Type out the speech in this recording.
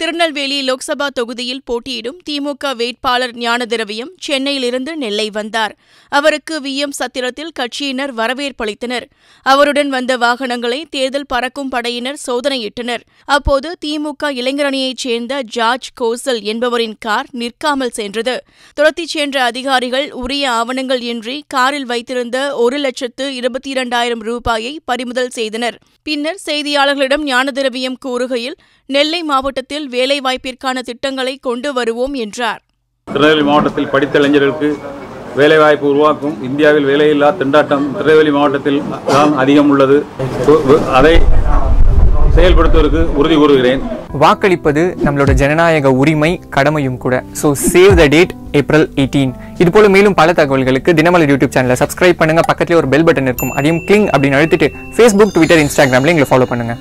திருநெல்வேலி லோக்சபா தொகுதியில் போட்டியிடும் திமுக வேட்பாளர் ஞானதிரவியம் சென்னையிலிருந்து நெல்லை வந்தார். அவருக்கு வி. எம். சத்திரத்தில் கட்சியினர் வரவேற்பளித்தனர் அவருடன் வந்த வாகனங்களை தேர்தல் பறக்கும் படையினர் சோதனையிட்டனர். அப்போது திமுக இளைஞரணியைச் சேர்ந்த ஜார்ஜ் கோசல் என்பவரின் கார் நிற்காமல் சென்றது. துரத்திச் சென்ற அதிகாரிகள் உரிய ஆவணங்கள் இன்றி காரில் வைத்திருந்த ஒரு லட்சத்து இருபத்தி இரண்டாயிரம் ரூபாயை பறிமுதல் செய்தனர். பின்னர் செய்தியாளர்களிடம் ஞானதிரவியம் கூறுகையில் நெல்லை மாவட்டத்தில் வேலைவாய்ப்பிற்கான திட்டங்களை கொண்டு வருவோம் என்றார். திருநெல்வேலி மாவட்டத்தில் படித்த இளைஞர்களுக்கு வேலைவாய்ப்பு உருவாக்கும் இந்தியாவில் வேலையில்லா திண்டாட்டம் திருநெல்வேலி மாவட்டத்தில் தான் அதிகம் உள்ளது. அதை செயல்படுத்துவதற்கு உறுதி கூறுகிறேன். வாக்களிப்பது நம்மளோட ஜனநாயக உரிமை கடமையும் கூட. So save the date April eighteen இது போல மேலும் பல தகவல்களுக்கு தினமலர் யூடியூப் சேனலை சப்ஸ்கிரைப் பண்ணுங்க. பக்கத்துலேயே ஒரு பெல் பட்டன் இருக்கும். அதையும் கிளிங் அப்படின்னு அழுத்திட்டு ஃபேஸ்புக் ட்விட்டர் இன்ஸ்டாகிராம்ல எங்களை ஃபாலோ பண்ணுங்க.